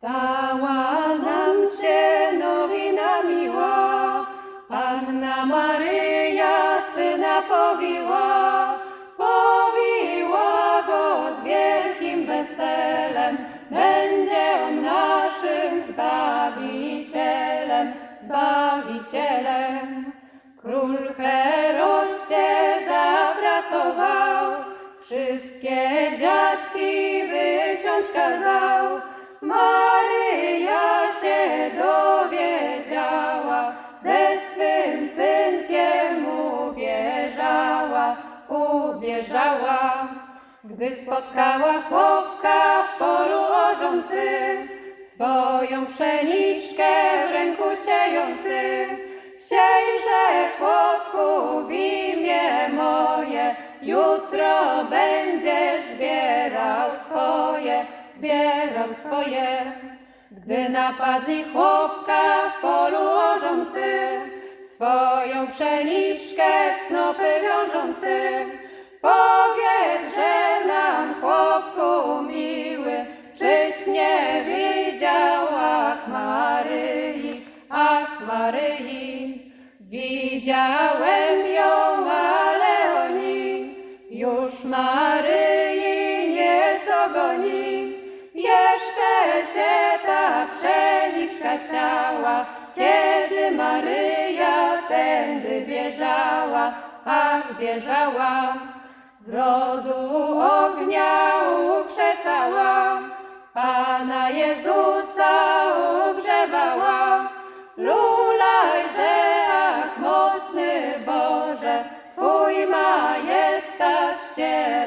Stała nam się nowina miła, Panna Maryja Syna powiła, powiła Go z wielkim weselem, będzie On naszym Zbawicielem, Zbawicielem. Król Herod się zafrasował, wszystkie dziadki wyciąć kazał. Ubieżała. Gdy spotkała chłopka w polu orzący, swoją pszeniczkę w ręku siejący, siejże chłopku w imię moje, jutro będziesz zbierał swoje, zbierał swoje. Gdy napadli chłopka w polu orzący, swoją pszeniczkę w snopy wiążący, powiedz, że nam chłopku miły, czyś nie widział, ach Maryi, ach Maryi. Widziałem ją, ale oni już Maryi nie zdogoni. Jeszcze się ta pszeniczka siała, kiedy Maryja tędy bieżała, ach bieżała. Z rodu ognia ukrzesała, Pana Jezusa ugrzewała. Lulajże, ach mocny Boże, Twój majestat ściele